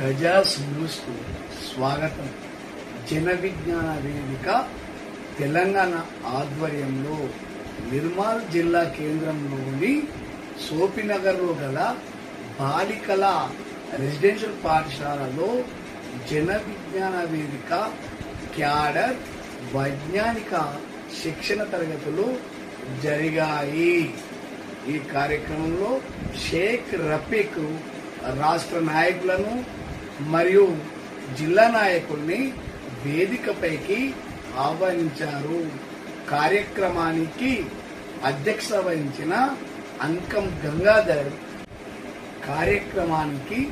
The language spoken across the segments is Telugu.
గజాస్ న్యూస్కు స్వాగతం. జన విజ్ఞాన వేదిక తెలంగాణ ఆధ్వర్యంలో నిర్మల్ జిల్లా కేంద్రంలోని సోపినగర్లో గల బాలికల రెసిడెన్షియల్ పాఠశాలలో జన విజ్ఞాన వేదిక క్యాడర్ వైజ్ఞానిక శిక్షణ తరగతులు జరిగాయి. ఈ కార్యక్రమంలో షేక్ రఫీక్ రాష్ట్ర నాయకులను మరియు జిల్లా నాయకుల్ని వేదికపైకి ఆహ్వానించారు. కార్యక్రమానికి అధ్యక్ష వహించిన అంకం గంగాధర్ కార్యక్రమానికి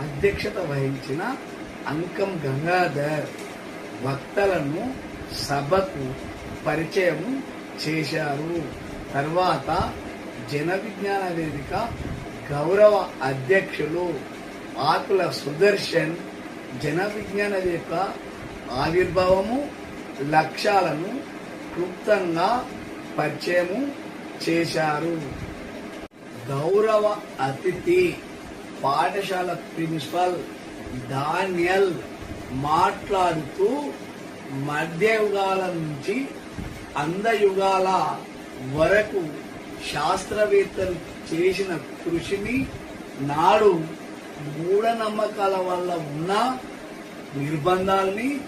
అధ్యక్షత వహించిన అంకం గంగాధర్ వక్తలను సభకు పరిచయం చేశారు. తర్వాత జన విజ్ఞాన వేదిక గౌరవ అధ్యక్షులు ఆకుల సుదర్శన్ జన విజ్ఞాన యొక్క ఆవిర్భావము లక్ష్యాలను క్లుప్తంగా పరిచయము చేశారు. గౌరవ అతిథి పాఠశాల ప్రిన్సిపల్ డానియల్ మాట్లాడుతూ మధ్యయుగాల నుంచి అందయుగాల వరకు శాస్త్రవేత్తలు చేసిన కృషిని నాడు మూఢనమ్మకాల వల్ల ఉన్న నిర్బంధాల్ని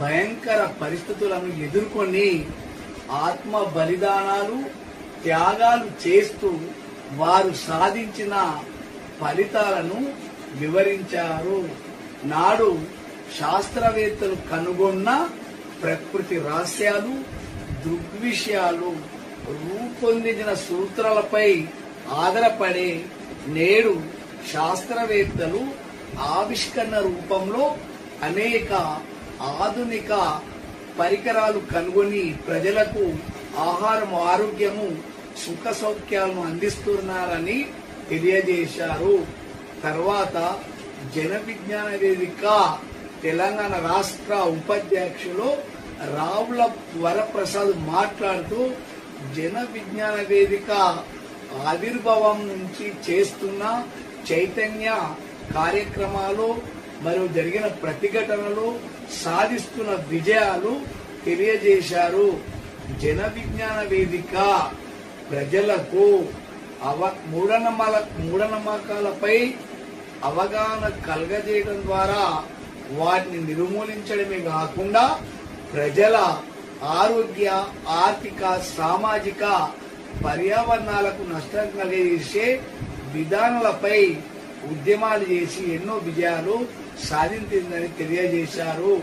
భయంకర పరిస్థితులను ఎదుర్కొని ఆత్మ బలిదానాలు త్యాగాలు చేస్తూ వారు సాధించిన ఫలితాలను వివరించారు. నాడు శాస్త్రవేత్తలు కనుగొన్న ప్రకృతి రహస్యాలు దృగ్విషయాలు రూపొందించిన సూత్రాలపై ఆధారపడే నేడు శాస్త్రవేత్తలు ఆవిష్కరణ రూపంలో అనేక ఆధునిక పరికరాలు కనుగొని ప్రజలకు ఆహారం ఆరోగ్యము సుఖ సౌఖ్యాలను అందిస్తున్నారని తెలియజేశారు. తర్వాత జన విజ్ఞాన వేదిక తెలంగాణ రాష్ట్ర ఉపాధ్యక్షులు రావుల వరప్రసాద్ మాట్లాడుతూ జన విజ్ఞాన వేదిక ఆవిర్భావం నుంచి చేస్తున్న చైతన్య కార్యక్రమాలు మరియు జరిగిన ప్రతిఘటనలు సాధిస్తున్న విజయాలు తెలియజేశారు. జన విజ్ఞాన వేదిక ప్రజలకు అవ మూఢనమ్మల మూఢనమ్మకాలపై అవగాహన కలగజేయడం ద్వారా వాటిని నిర్మూలించడమే కాకుండా ప్రజల ఆరోగ్య ఆర్థిక సామాజిక పర్యావరణాలకు నష్టం కలిగేసే విధానాలపై ఉద్యమాలు చేసి ఎన్నో విజయాలు సాధించిందని తెలియజేశారు.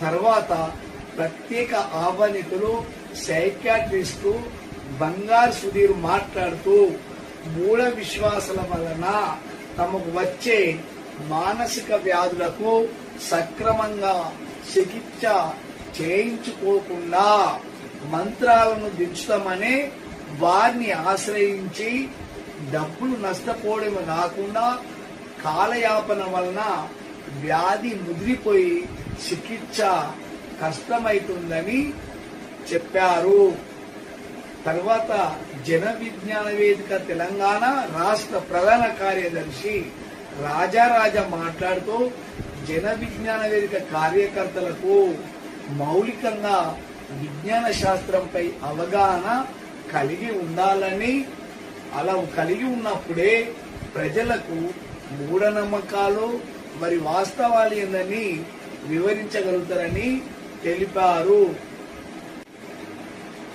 తర్వాత ప్రత్యేక ఆహ్వానితులు సైకాట్రిస్టు బంగారు సుధీర్ మాట్లాడుతూ మూల విశ్వాసాల వలన తమకు వచ్చే మానసిక వ్యాధులకు సక్రమంగా చికిత్స చేయించుకోకుండా మంత్రాలను దించుతామని వారిని ఆశ్రయించి డబ్బులు నష్టపోవడమే కాకుండా కాలయాపన వలన వ్యాధి ముదిరిపోయి చికిత్స కష్టమవుతుందని చెప్పారు. తర్వాత జన విజ్ఞాన వేదిక తెలంగాణ రాష్ట్ర ప్రధాన కార్యదర్శి రాజారాజా మాట్లాడుతూ జన విజ్ఞాన వేదిక కార్యకర్తలకు మౌలికంగా విజ్ఞాన శాస్త్రంపై అవగాహన కలిగి ఉండాలని అలా కలిగి ఉన్నప్పుడే ప్రజలకు మూఢనమ్మకాలు మరి వాస్తవాలు ఏందని వివరించగలుగుతారని తెలిపారు.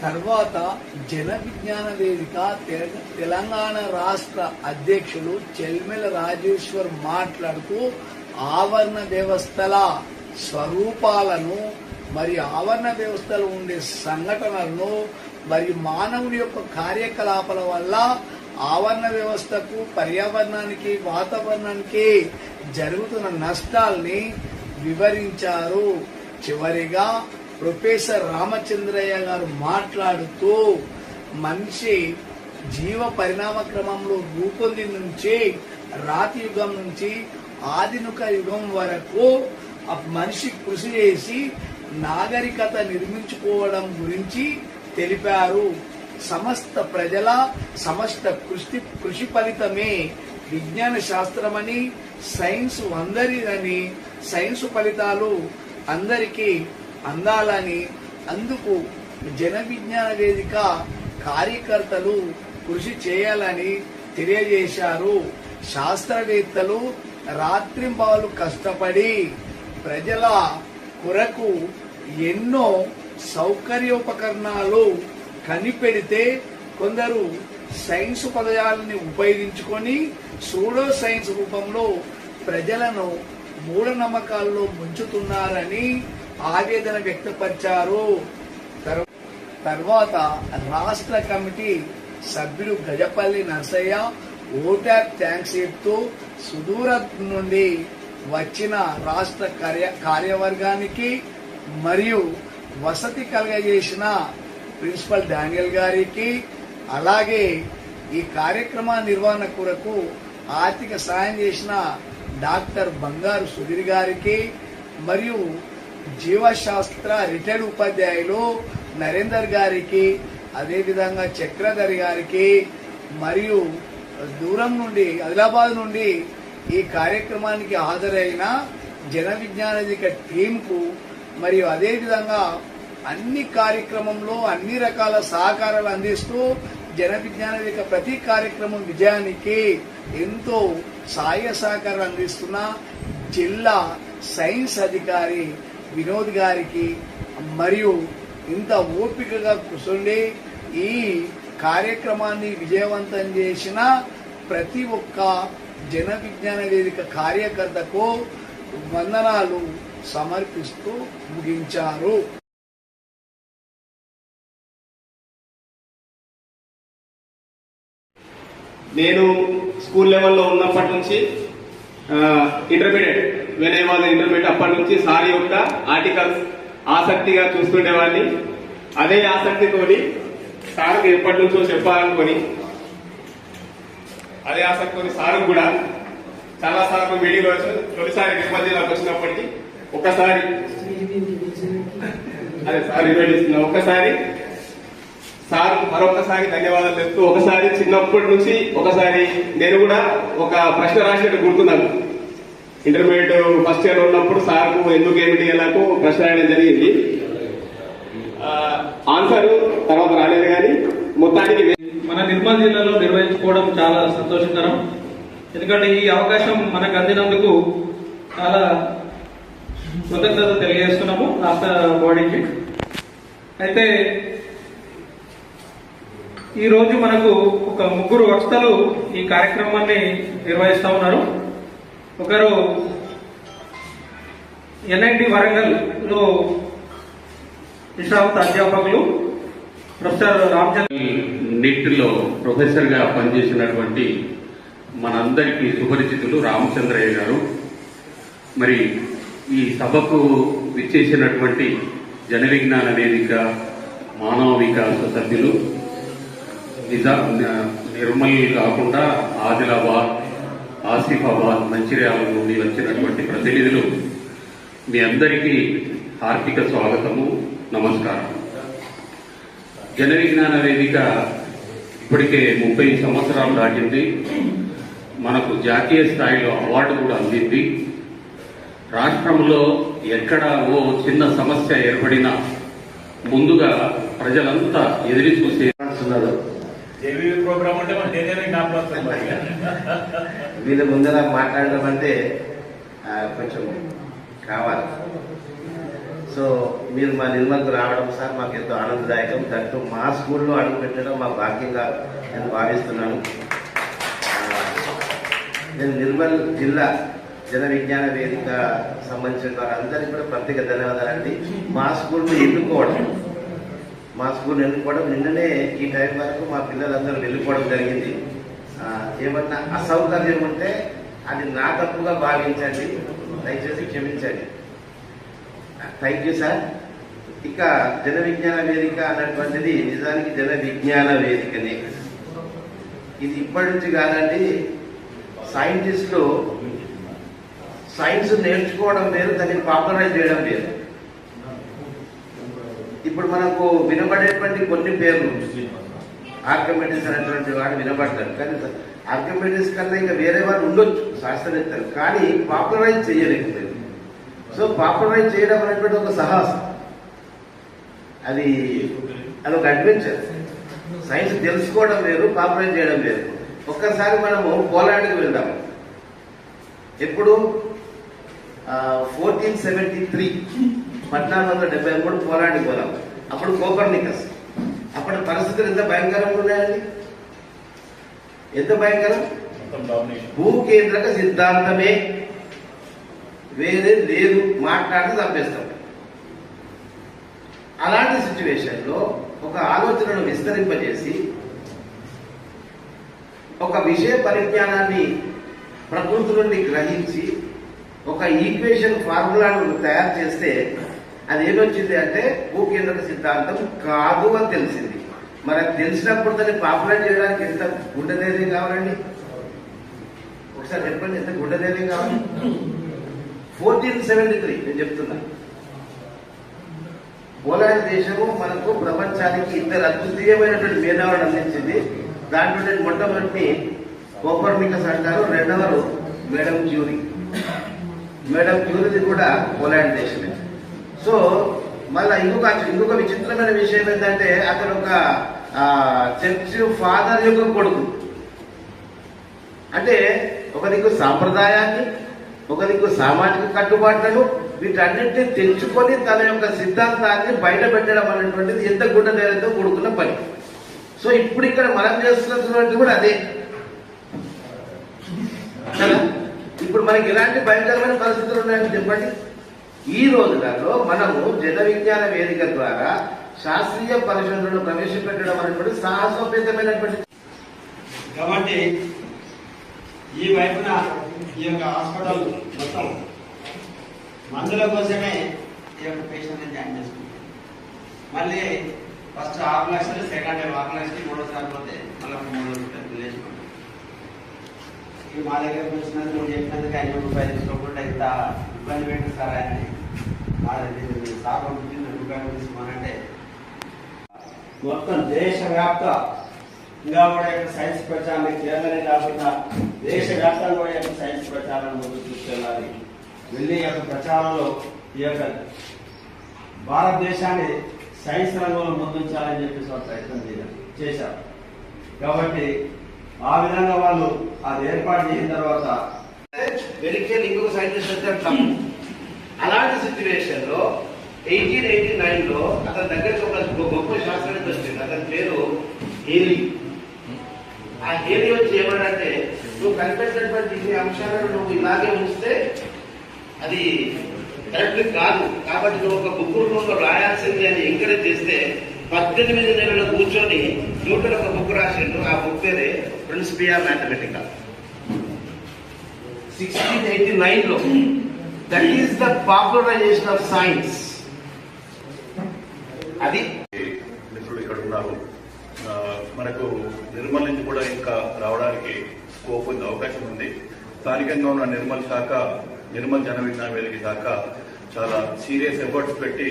తర్వాత జన విజ్ఞాన వేదిక తెల- తెలంగాణ రాష్ట్ర అధ్యక్షులు చెల్మెల రాజేశ్వర్ మాట్లాడుతూ ఆవరణ వ్యవస్థల స్వరూపాలను మరి ఆవరణ వ్యవస్థలో ఉండే సంఘటనలను మరియు మానవుని యొక్క కార్యకలాపాల వల్ల ఆవరణ వ్యవస్థకు పర్యావరణానికి వాతావరణానికి జరుగుతున్న నష్టాల్ని వివరించారు. చివరిగా ప్రొఫెసర్ రామచంద్రయ్య గారు మాట్లాడుతూ మనిషి జీవ పరిణామ క్రమంలో రూపొంది నుంచి రాతి యుగం నుంచి ఆధునిక యుగం వరకు మనిషి కృషి చేసి నాగరికత నిర్మించుకోవడం గురించి తెలిపారు. సమస్త ప్రజల సమస్త కృషి కృషి ఫలితమే విజ్ఞాన శాస్త్రమని సైన్స్ అందరిదని సైన్స్ ఫలితాలు అందరికీ అందాలని అందుకు జన విజ్ఞాన వేదిక కార్యకర్తలు కృషి చేయాలని తెలియజేశారు. శాస్త్రవేత్తలు రాత్రింబాలు కష్టపడి ప్రజల కొరకు ఎన్నో సౌకర్యోపకరణాలు కనిపెడితే కొందరు సైన్స్ పదజాలని ఉపయోగించుకొని సూడో సైన్స్ రూపంలో ప్రజలను మూఢనమ్మకాల్లో ముంచుతున్నారని ఆవేదన వ్యక్తపరిచారు. తర్వాత రాష్ట్ర కమిటీ సభ్యులు గజపల్లి నర్సయ్య ఓటాప్ థ్యాంక్స్ చెప్తూ సుదూర నుండి వచ్చిన రాష్ట్ర కార్య కార్యవర్గానికి మరియు వసతి కలగజేసిన ప్రిన్సిపల్ డానియల్ గారికి అలాగే ఈ కార్యక్రమ నిర్వహణ కొరకు ఆర్థిక సాయం చేసిన డాక్టర్ బంగారు సుధీర్ గారికి మరియు జీవశాస్త్ర రిటైర్డ్ ఉపాధ్యాయులు నరేందర్ గారికి అదేవిధంగా చక్రధరి గారికి మరియు దూరం నుండి ఆదిలాబాద్ నుండి ఈ కార్యక్రమానికి హాజరైన జన విజ్ఞానదిక టీంకు మరియు అదేవిధంగా అన్ని కార్యక్రమంలో అన్ని రకాల సహకారాలు అందిస్తూ జన విజ్ఞానదిక ప్రతి కార్యక్రమం విజయానికి ఎంతో సహాయ సహకారాలు అందిస్తున్న జిల్లా సైన్స్ అధికారి వినోద్ గారికి మరియు ఇంత ఓపికగా కూర్చుండి ఈ కార్యక్రమాన్ని విజయవంతం చేసిన ప్రతి ఒక్క జన విజ్ఞాన వేదిక కార్యకర్తకు వందనాలు సమర్పిస్తూ ముగించారు. నేను స్కూల్ లెవెల్లో ఉన్నప్పటి నుంచి intermediate when I was intermediate అప్పటి నుంచి సార్ యొక్క ఆర్టికల్స్ ఆసక్తిగా చూస్తుండేవాడిని. అదే ఆసక్తితోని సార్కి ఎప్పటి నుంచో చెప్పాలనుకొని అదే ఆసక్తితోని సార్ కూడా చాలా సార్లు మీటింగ్ వచ్చి తొలిసారి నిర్మల్ జిల్లాకు వచ్చినప్పటికీ ఒకసారి అదే సార్ ఇన్వైట్ ఇస్తున్నా ఒకసారి సార్ మరొకసారి ధన్యవాదాలు చెప్తూ ఒకసారి చిన్నప్పటి నుంచి ఒకసారి నేను కూడా ఒక ప్రశ్న రాసినట్టు గుర్తున్నాను. ఇంటర్మీడియట్ ఫస్ట్ ఇయర్ ఉన్నప్పుడు సార్కు ఎందుకు ఏమిటి ఎలాగో ప్రశ్న రాయడం జరిగింది. ఆన్సర్ తర్వాత రాలేదు కానీ మొత్తానికి మన నిర్మల్ జిల్లాలో నిర్వహించుకోవడం చాలా సంతోషకరం. ఎందుకంటే ఈ అవకాశం మనకు అందినందుకు చాలా కృతజ్ఞత తెలియజేస్తున్నాము రాష్ట్ర బాడీకి అయితే ఈరోజు మనకు ఒక ముగ్గురు వక్తలు ఈ కార్యక్రమాన్ని నిర్వహిస్తా ఉన్నారు. ఒకరు ఎన్ఐటి వరంగల్లో విశ్రాంత అధ్యాపకులు ప్రొఫెసర్ రామచంద్ర నిట్లో ప్రొఫెసర్గా పనిచేసినటువంటి మనందరికీ సుపరిచితులు రామచంద్రయ్య గారు. మరి ఈ సభకు విచ్చేసినటువంటి జన విజ్ఞాన వేదిక మానవ వికాస సభ్యులు నిజా నిర్మల్ కాకుండా ఆదిలాబాద్ ఆసిఫాబాద్ మంచిర్యాల నుండి వచ్చినటువంటి ప్రతినిధులు మీ అందరికీ హార్దిక స్వాగతము నమస్కారం. జన విజ్ఞాన వేదిక ఇప్పటికే ముప్పై సంవత్సరాలు దాటింది. మనకు జాతీయ స్థాయిలో అవార్డు కూడా అందింది. రాష్ట్రంలో ఎక్కడ ఓ చిన్న సమస్య ఏర్పడినా ముందుగా ప్రజలంతా ఎదురు చూసే అంటున్నాడు ప్రోగ్రామ్ అంటే మన నేనే జ్ఞాపకం మరి. వీళ్ళ ముందర మాట్లాడడం అంటే కొంచెం కావాలి. సో మీరు మా నిర్మల్కు రావడం సార్ మాకు ఎంతో ఆనందదాయకం. దాంట్లో మా స్కూల్లో అడుగు పెట్టడం మా భాగ్యంగా నేను భావిస్తున్నాను. నేను నిర్మల్ జిల్లా జన విజ్ఞాన వేదిక సంబంధించిన వారందరికీ కూడా ప్రత్యేక ధన్యవాదాలండి. మా స్కూల్ను ఎన్నుకోవడం మా స్కూల్ వెళ్ళిపోవడం నిన్ననే ఈ టైం వరకు మా పిల్లలందరూ వెళ్ళిపోవడం జరిగింది. ఏమన్నా అసౌకర్యం ఉంటే అది నా తప్పుగా భావించండి. దయచేసి క్షమించండి. Thank you sir. ఇక జన విజ్ఞాన వేదిక అన్నటువంటిది నిజానికి జన విజ్ఞాన వేదికనే. ఇది ఇప్పటి నుంచి కాదండి సైంటిస్టులు సైన్స్ నేర్చుకోవడం వేరు దాన్ని పాపులరైజ్ చేయడం వేరు. ఇప్పుడు మనకు వినబడేటువంటి కొన్ని పేర్లు ఆర్కమెటిస్ అనేటువంటి వాడు వినబడతాడు. కానీ ఆర్కిమెడిస్ కన్నా ఇంకా వేరే వాళ్ళు ఉండొచ్చు శాస్త్రవేత్తలు. కానీ పాపులరైజ్ చేయలేకపోయింది సో పాపులరైజ్ చేయడం అనేటువంటి ఒక సాహసం. అది అది ఒక అడ్వెంచర్. సైన్స్ తెలుసుకోవడం వేరు పాపులరైజ్ చేయడం వేరు. ఒక్కసారి మనము పోలాండ్కి వెళ్దాం. ఎప్పుడు? Fourteen seventy three. పద్నాలుగు వందల డెబ్బై మూడు పోలాండ్కి పోదాం. అప్పుడు కోపర్నికస్. అప్పటి పరిస్థితులు ఎంత భయంకరంగా ఉన్నాయండి? ఎంత భయంకరం? భూకేంద్రక సిద్ధాంతమే. వేరే లేదు. మాట్లాడి చంపేస్తాం. అలాంటి సిచ్యువేషన్లో ఒక ఆలోచనను విస్తరింపజేసి ఒక విషయ పరిజ్ఞానాన్ని ప్రకృతి నుండి గ్రహించి ఒక ఈక్వేషన్ ఫార్ములాను తయారు చేస్తే అది ఏమొచ్చింది అంటే భూకేంద్రత సిద్ధాంతం కాదు అని తెలిసింది. మరి తెలిసినప్పుడు దాన్ని పాపులర్ చేయడానికి ఎంత గుండె ధైర్యం కావాలండి? ఒకసారి చెప్పండి ఎంత గుండె ధైర్యం కావాలి? ఫోర్టీన్ సెవెంటీ త్రీ నేను చెప్తున్నా. పోలాండ్ దేశము మనకు ప్రపంచానికి ఇద్దరు అద్వితీయమైనటువంటి మేధావులను అందించింది. దాంట్లో మొట్టమొదటి కోపర్నికస్ అంటారు రెండవరు మేడం క్యూరీ. మేడం క్యూరీది కూడా పోలాండ్ దేశమే. సో మళ్ళీ ఇంకొక ఇంకొక విచిత్రమైన విషయం ఏంటంటే అతను ఒక చర్చ్ ఫాదర్ యొక్క కొడుకు. అంటే ఒక దిక్కు సాంప్రదాయాన్ని ఒక దిక్కు సామాజిక కట్టుబాట్లను వీటన్నింటినీ తెచ్చుకొని తన యొక్క సిద్ధాంతాన్ని బయట పెట్టడం అనేటువంటిది ఎంత గుడ్డ ధైర్యంతో కూడుకున్న పని. సో ఇప్పుడు ఇక్కడ మనం చేస్తున్నటువంటి కూడా అదే. ఇప్పుడు మనకి ఎలాంటి భయంకరమైన పరిస్థితులు ఉన్నాయని చెప్పండి. ఈ రోజులలో మనము జన విజ్ఞాన వేదిక ద్వారా శాస్త్రీయ పరిశోధనలు ప్రవేశపెట్టడం అనేటువంటి సాహసోపేతమైనటువంటి కాబట్టి ఈ వైపున ఈ యొక్క హాస్పిటల్ మొత్తం మందుల కోసమే ఈ యొక్క పేషెంట్ని జాయిన్ చేసుకుంటాం మళ్ళీ ఫస్ట్ ఆరు లక్షలు సెకండ్ టైం ఆరు లక్షలు మూడోసారి పోతే మళ్ళీ మూడు లక్షలు వేసుకుంటాం ఇవి మా దగ్గరకు వచ్చినందుకు నువ్వు చెప్పినందుకు ఐదు రూపాయలు తీసుకోకుండా ఇంత ఇబ్బంది పెట్టి సార్ ఆయన మా దగ్గర సార్ తీసుకోమనంటే. మొత్తం దేశవ్యాప్తంగా కూడా యొక్క సైన్స్ ప్రచారాన్ని కేంద్రమే కాకుండా దేశవ్యాప్తంగా కూడా యొక్క సైన్స్ ప్రచారాన్ని ముందుకు తీసుకెళ్ళాలి వెళ్ళి యొక్క ప్రచారంలో ఈ యొక్క భారతదేశాన్ని సైన్స్ రంగంలో ముందుంచాలని చెప్పేసి వాళ్ళు ప్రయత్నం చేయాలి చేశారు. కాబట్టి ఆ విధంగా వాళ్ళు అది ఏర్పాటు చేసిన తర్వాత వెలికేల్ ఇంకొక సైంటిస్ట్ వచ్చాడు తప్పు అలాంటి సిచ్యువేషన్లో ఎయిటీన్ ఎయిటీ నైన్లో అతని దగ్గరికి ఒక గొప్ప శాస్త్రవేత్త వచ్చింది అతని పేరు హేలీ. ఆ హేలీ వచ్చి ఏమన్నాడంటే నువ్వు కనిపెట్టినటువంటి ఈ అంశాలను నువ్వు ఇలాగే ఉంచితే అది కరెక్ట్ కాదు. కాబట్టి నువ్వు ఒక బుక్ రూపంలో రాయాల్సింది అని ఎంకరేజ్ చేస్తే పద్దెనిమిది నెలలు కూర్చొని న్యూటన్ ఒక బుక్ రాసిండు. ఆ బుక్ పేరే ప్రిన్సిపియా మ్యాథమెటికల్. సిక్స్టీన్ ఎయిటీ నైన్లో. That is the popularisation of science అది మిత్రులు ఇక్కడ ఉన్నారు. మనకు నిర్మల్ నుంచి కూడా ఇంకా రావడానికి స్కోప్ ఉంది అవకాశం ఉంది. స్థానికంగా ఉన్న నిర్మల్ శాఖ నిర్మల్ జన విజ్ఞాన వేదిక శాఖ చాలా సీరియస్ ఎఫర్ట్స్ పెట్టి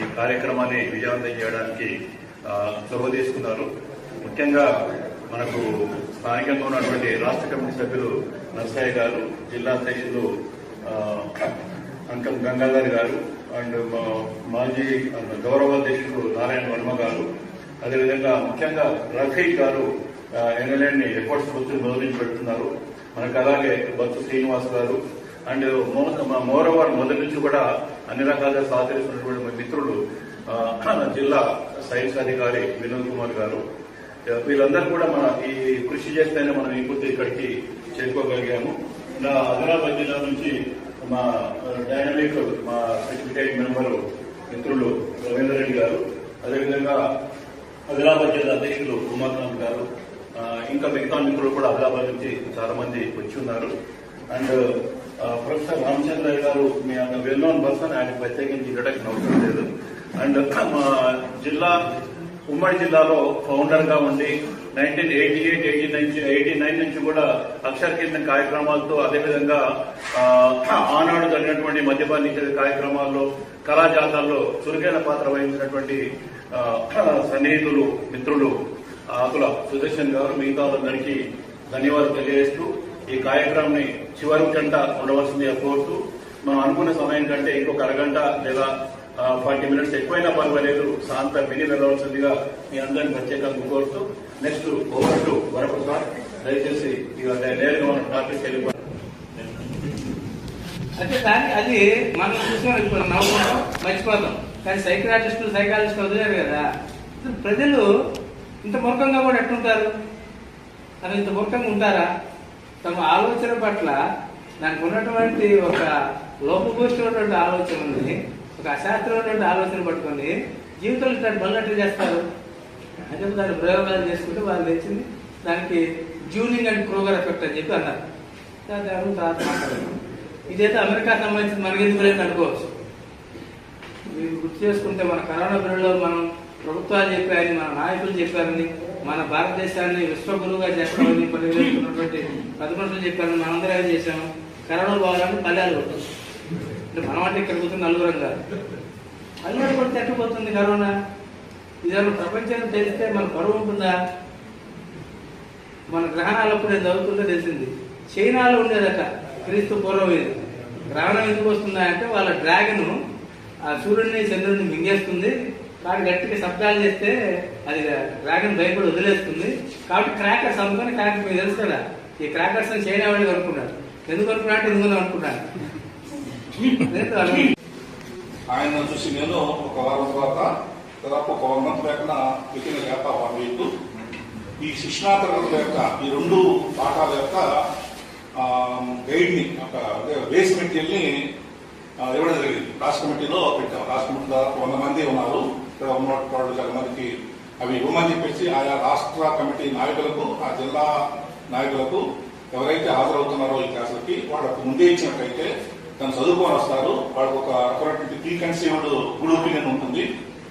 ఈ కార్యక్రమాన్ని విజయవంతం చేయడానికి చొరవ తీసుకున్నారు. ముఖ్యంగా మనకు స్థానికంగా ఉన్నటువంటి రాష్ట్ర కమిటీ సభ్యులు నర్సయ్య గారు జిల్లా అధ్యక్షులు అంకం గంగాధర్ గారు అండ్ మా- మాజీ గౌరవాధ్యక్షుడు నారాయణ వర్మ గారు. అదేవిధంగా ముఖ్యంగా రఫీక్ గారు ఎమ్మెల్యేని ఎఫర్ట్స్ గుర్తు మొదలు పెడుతున్నారు. మనకు అలాగే బొత్స శ్రీనివాస్ గారు అండ్ మోరవర్ మొదటి నుంచి కూడా అన్ని రకాలుగా సహకరిస్తున్నటువంటి మిత్రులు జిల్లా సైన్స్ అధికారి వినోద్ కుమార్ గారు. వీళ్ళందరూ కూడా మన ఈ కృషి చేస్తేనే మనం ఈ పొద్దు ఇక్కడికి చేరుకోగలిగాము నా ఆదిలాబాద్ జిల్లా నుంచి మా డైనమిక్ మా సెక్రటరీ మెంబరు మిత్రులు రవీందర్ రెడ్డి గారు అదేవిధంగా ఆదిలాబాద్ జిల్లా అధ్యక్షులు ఉమాకాంత్ గారు ఇంకా మిగతా మిత్రులు కూడా ఆదిలాబాద్ నుంచి చాలా మంది వచ్చి ఉన్నారు. అండ్ ప్రొఫెసర్ రామచంద్రయ్య గారు మీ వెల్ నోన్ పర్సన్ ఆయన ప్రత్యేకించి ఇంట్రడక్షన్ అవసరం లేదు. అండ్ మా జిల్లా ఉమ్మడి జిల్లాలో ఫౌండర్గా ఉండి nineteen eighty eight eighty nine eighty nine నుంచి కూడా అక్షర కీర్తన కార్యక్రమాలతో అదేవిధంగా ఆనాడు జరిగినటువంటి మద్యపాన నిషేధ కార్యక్రమాల్లో కళాజాతాల్లో చురుకైన పాత్ర వహించినటువంటి ఆ, సన్నిహితులు మిత్రులు ఆకుల సుదర్శన్ గారు మిగతా వాళ్ళందరికీ ధన్యవాదాలు తెలియజేస్తూ ఈ కార్యక్రమాన్ని చివరి గంట ఉండవలసిందిగా కోరుతూ మనం అనుకున్న సమయం కంటే ఇంకొక అరగంట లేదా ఫార్టీ మినిట్స్ ఎక్కువైనా పర్వాలేదు. శాంత విని వెళ్ళవలసిందిగా మీ అందరిని ప్రత్యేకంగా కోరుతూ నెక్స్ట్ ఓవర్ టు వరప్రసాద్ దయచేసి ఇక నేరుగా మన టాపిక్ వెళ్ళిపోతాం అంటే దాన్ని అది మనం చూసిన ఇప్పుడు నవ్వుకుంటాం మర్చిపోతాం. కానీ సైకలాజిస్టులు సైకాలజిస్టులు వదిలేరు కదా. ప్రజలు ఇంత మూర్ఖంగా కూడా ఎట్టుంటారు? అసలు ఇంత మూర్ఖంగా ఉంటారా? తమ ఆలోచన పట్ల దానికి ఉన్నటువంటి ఒక లోపభూష్టమైనటువంటి ఆలోచన ఉంది. ఒక అశాస్త్రమైనటువంటి ఆలోచన పట్టుకొని జీవితంలో ఇట్లాంటి పనులు చేస్తారు. అంటే దాని ప్రయోగాలు చేసుకుంటే వాళ్ళు తెచ్చింది దానికి జ్యూనింగ్ అండ్ క్రోగర్ ఎఫెక్ట్ అని చెప్పి అన్నారు. దాని తర్వాత మాట్లాడారు ఇదైతే అమెరికా సంబంధించిన మనకెందుకు లేదు అనుకోవచ్చు. మీరు గుర్తు చేసుకుంటే మన కరోనా పీరియడ్లో మనం ప్రభుత్వాలు చెప్పారని మన నాయకులు చెప్పారని మన భారతదేశాన్ని విశ్వగురువుగా చేస్తామని పని పది మనుషులు చెప్పారని మనందరం ఏం చేశాము? కరోనా బాగాలని పల్లెలు కొట్టాం. అంటే మనం అంటే ఇక్కడ కూర్చుని నలుగురం కాదు. పల్లెలు కొడితే ఎట్టపోతుంది కరోనా? ఇదేమో ప్రపంచానికి తెలిస్తే మన పరువు ఉంటుందా? మన గ్రహణాలప్పుడు నేను చదువుతుంటే తెలిసింది. చైనాలో ఉండేదట క్రీస్తు పూర్వం ఇది. గ్రహణం ఎందుకు వస్తుందా అంటే వాళ్ళ డ్రాగన్ ఆ సూర్యుడిని చంద్రుడిని మింగేస్తుంది. వాడు గట్టిగా శబ్దాలు చేస్తే అది డ్రాగన్ భయపడి వదిలేస్తుంది. కాబట్టి క్రాకర్స్ అమ్ముకొని క్రాకర్స్ మీకు తెలుసు కదా. ఈ క్రాకర్స్ అని చైనా వాళ్ళు కనుక్కున్నారు. ఎందుకు అనుకున్నాడు ఎందుకు అనుకున్నాను ఆయన చూసి నేను ఒక వారం తర్వాత దాదాపు ఒక వన్ మంత్ లేకుండా పెట్టిన గ్యాప్ వన్ వీక్. ఈ శిక్షణా తరగతుల యొక్క ఈ రెండు పాఠాల యొక్క గైడ్ని ఒక బేస్ మెటీరియల్ని ఇవ్వడం జరిగింది. రాష్ట్ర కమిటీలో పెట్టాం. రాష్ట్ర కమిటీ దాదాపు వంద మంది ఉన్నారు. ఇక్కడ ఉన్న వాళ్ళు చాలా మందికి అవి ఇవ్వమని చెప్పేసి ఆయా రాష్ట్ర కమిటీ నాయకులకు ఆ జిల్లా నాయకులకు ఎవరైతే హాజరవుతున్నారో ఈ క్లాసులకి వాళ్ళకు ముందే ఇచ్చినట్టయితే తను చదువుకొని వస్తారు వాళ్ళకి ఒక రకమైనటువంటి ప్రీ కన్సీవ్డ్ గుడ్ ఒపీనియన్ ఉంటుంది.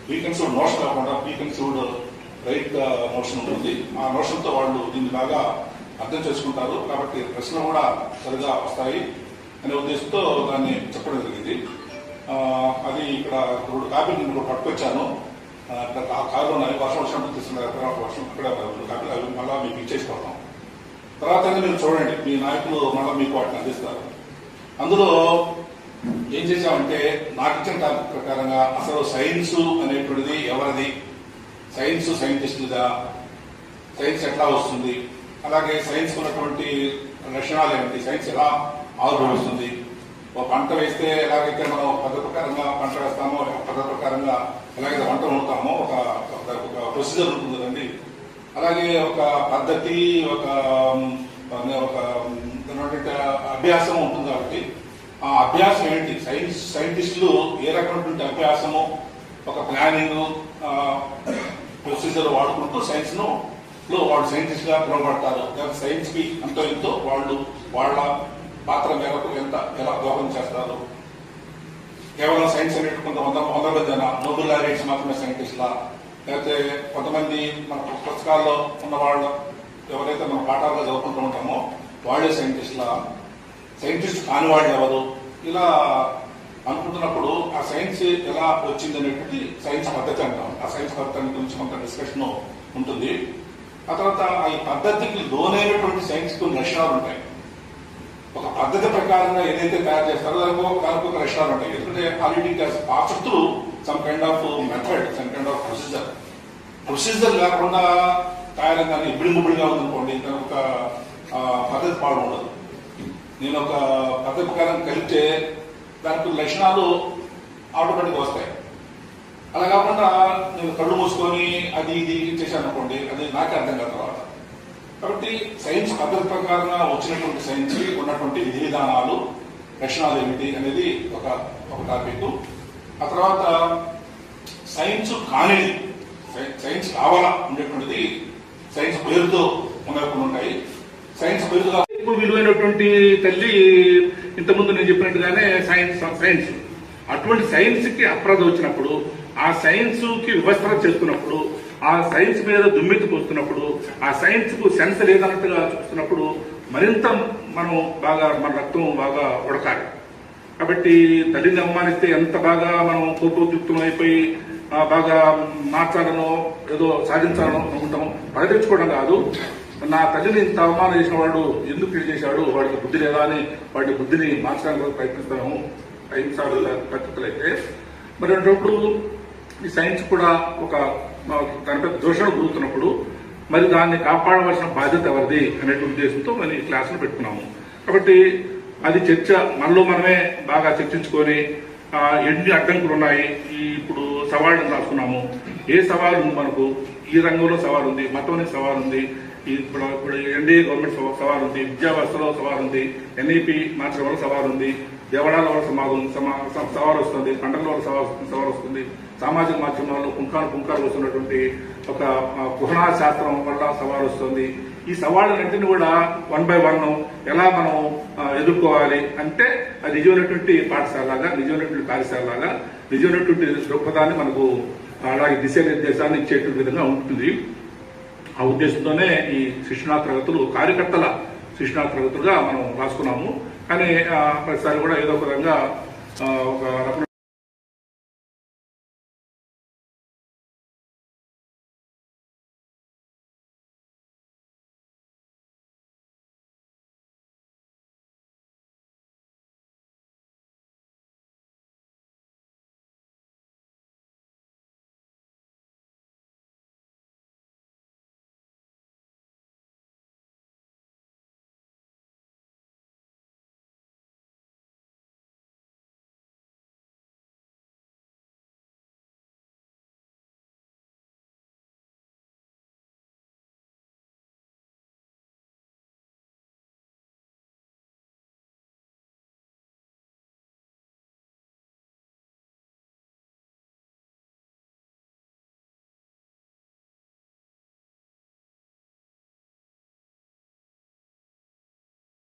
ప్రీ కన్సీవ్డ్ నోషన్ కాకుండా ప్రీ కన్సీవ్డ్ రైట్ నోషన్ ఉంటుంది. ఆ నోషన్తో వాళ్ళు దీన్ని బాగా అర్థం చేసుకుంటారు. కాబట్టి ప్రశ్నలు కూడా సరిగా వస్తాయి అనే ఉద్దేశంతో దాన్ని చెప్పడం జరిగింది. అది ఇక్కడ రెండు కాపీలు నేను కూడా పట్టుకొచ్చాను. ఆ, కారులో ఉన్నాయి వర్షం వచ్చినప్పుడు తీసుకున్నారు వర్షం ఇక్కడ రెండు కాపీలు అవి మళ్ళీ మీకు ఇచ్చేసిపోతాం తర్వాత మీరు చూడండి. మీ నాయకులు మళ్ళీ మీకు వాటిని అందిస్తారు. అందులో ఏం చేశామంటే నాకు ఇచ్చిన టాపిక్ ప్రకారంగా అసలు సైన్స్ అనేటువంటిది ఎవరిది? సైన్స్ సైంటిస్టులుగా సైన్స్ ఎట్లా వస్తుంది? అలాగే సైన్స్ ఉన్నటువంటి లక్షణాలు ఏమిటి? సైన్స్ ఎలా ఆవిర్భవిస్తుంది? ఒక పంట వేస్తే ఎలాగైతే మనం పద్ధతి ప్రకారంగా పంట వేస్తామో పద పద్ధతి ప్రకారంగా ఎలాగైతే వంట వండుతామో ఒక ఒక- ఒక ప్రొసీజర్ ఉంటుంది కదండి. అలాగే ఒక పద్ధతి ఒక ఒక ఉమ్, అభ్యాసం ఉంటుంది కాబట్టి ఆ అభ్యాసం ఏంటి? సైన్స్ సైంటిస్టులు ఏ రకమైనటువంటి అభ్యాసము ఒక ప్లానింగ్ ప్రొసీజర్ వాడుకుంటూ సైన్స్ను లో వాళ్ళు సైంటిస్ట్గా పిలువబడతారు. లేకపోతే సైన్స్కి ఎంతో ఎంతో వాళ్ళు వాళ్ళ పాత్ర మేరకు ఎంత ఎలా దోహదం చేస్తారు. కేవలం సైన్స్ అనేది కొంత వంద వంద జన నోబెల్ లారెట్స్ మాత్రమే సైంటిస్ట్లా? లేకపోతే కొంతమంది మన పుస్తకాల్లో ఉన్న వాళ్ళు ఎవరైతే మన పాఠాల్లో చదువుకుంటూ ఉంటామో వాళ్ళే సైంటిస్ట్లా? సైంటిస్ట్ కాని వాళ్ళు ఎవరు ఇలా అనుకుంటున్నప్పుడు ఆ సైన్స్ ఎలా వచ్చింది అనేటువంటి సైన్స్ పద్ధతి అంటాం. ఆ సైన్స్ పద్ధతి గురించి కొంత డిస్కషన్ ఉంటుంది. ఆ తర్వాత ఆ ఈ పద్ధతికి లోనైనటువంటి సైన్స్ కొన్ని లక్షణాలు ఉంటాయి. ఒక పద్ధతి ప్రకారంగా ఏదైతే తయారు చేస్తారో దానికి దానికి ఒక లక్షణాలు ఉంటాయి. ఎందుకంటే already pass through some kind of method some kind of procedure. Procedure లేకుండా తయారైన దాన్ని ఇబ్బడి ముబ్బడిగా ఉందనుకోండి దాని ఒక పద్ధతి పాడు ఉండదు నేను ఒక పద్ధతి ప్రకారం కలిపితే దానికి లక్షణాలు ఆటోమేటిక్గా వస్తాయి. అలా కాకుండా నేను కళ్ళు మూసుకొని అది ఇది చేశాను అనుకోండి అది నాకే అర్థం కాదు తర్వాత. కాబట్టి సైన్స్ పద్ధతి ప్రకారంగా వచ్చినటువంటి సైన్స్ ఉన్నటువంటి విధి విధానాలు లక్షణాలు ఏమిటి అనేది ఒక ఒక టాపిక్. ఆ తర్వాత సైన్స్ కానిది సైన్స్ కావాలా ఉండేటువంటిది సైన్స్ పేరుతో ఉండకుండా ఉంటాయి. సైన్స్ పేరుగా ఇప్పుడు విలువైనటువంటి తల్లి ఇంతకుముందు నేను చెప్పినట్టుగానే సైన్స్ సైన్స్ అటువంటి సైన్స్కి వచ్చినప్పుడు ఆ సైన్స్కి వివస్త్ర చేస్తున్నప్పుడు ఆ సైన్స్ మీద దుమ్మెత్తిపోతున్నప్పుడు ఆ సైన్స్కు సెన్స్ లేదన్నట్టుగా చూస్తున్నప్పుడు మరింత మనం బాగా మన రక్తం బాగా ఉడకాలి. కాబట్టి తల్లిని అవమానిస్తే ఎంత బాగా మనం కోపోద్యుక్తం అయిపోయి బాగా మార్చాలనో ఏదో సాధించాలనో అనుకుంటాం పగ తెచ్చుకోవడం కాదు. నా తల్లిని ఇంత అవమానం చేసిన వాడు ఎందుకు ఇది చేశాడు? వాడికి బుద్ధి లేదా అని వాడి బుద్ధిని మార్చడానికి ప్రయత్నిస్తాము. అహింసా పద్ధతులు అయితే మరి అటువంటిప్పుడు ఈ సైన్స్ కూడా ఒక ఆ, దానిపై దోషణ గురుతున్నప్పుడు మరి దాన్ని కాపాడవలసిన బాధ్యత ఎవరిది అనేటువంటి ఉద్దేశంతో మరి ఈ క్లాసులు పెట్టుకున్నాము. కాబట్టి అది చర్చ మనలో మనమే బాగా చర్చించుకొని ఎన్ని అడ్డంకులు ఉన్నాయి? ఈ ఇప్పుడు సవాళ్ళను రాసుకున్నాము. ఏ సవాలు ఉంది మనకు? ఈ రంగంలో సవాలు ఉంది మతంలో సవాలు ఉంది. ఇప్పుడు ఇప్పుడు ఎన్డీఏ గవర్నమెంట్ సవా- సవాలు ఉంది విద్యా వ్యవస్థలో సవాలు ఉంది ఎన్ఈపి మార్చడం వల్ల సవాలు ఉంది దేవాలయాల వల్ల సమాజం సమా- సవాలు వస్తుంది పంటల వల్ల సవాలు వస్తుంది సామాజిక మాధ్యమాల్లో పుంకాలు పుంకాలు వస్తున్నటువంటి ఒక కుహనా శాస్త్రం వల్ల సవాలు వస్తుంది ఈ సవాళ్ళన్నింటినీ కూడా వన్ బై వన్ ఎలా మనం ఎదుర్కోవాలి అంటే అది నిజమైనటువంటి పాఠశాలగా నిజమైనటువంటి లాగా నిజమైనటువంటి దృక్పథాన్ని మనకు అలాగే దిశానిర్దేశాన్ని ఇచ్చేటువంటి విధంగా ఉంటుంది. ఆ ఉద్దేశంతోనే ఈ శిక్షణా తరగతులు కార్యకర్తల శిక్షణా తరగతులుగా మనం రాసుకున్నాము. కానీ ప్రతిసారి కూడా ఏదో ఒక విధంగా ఒక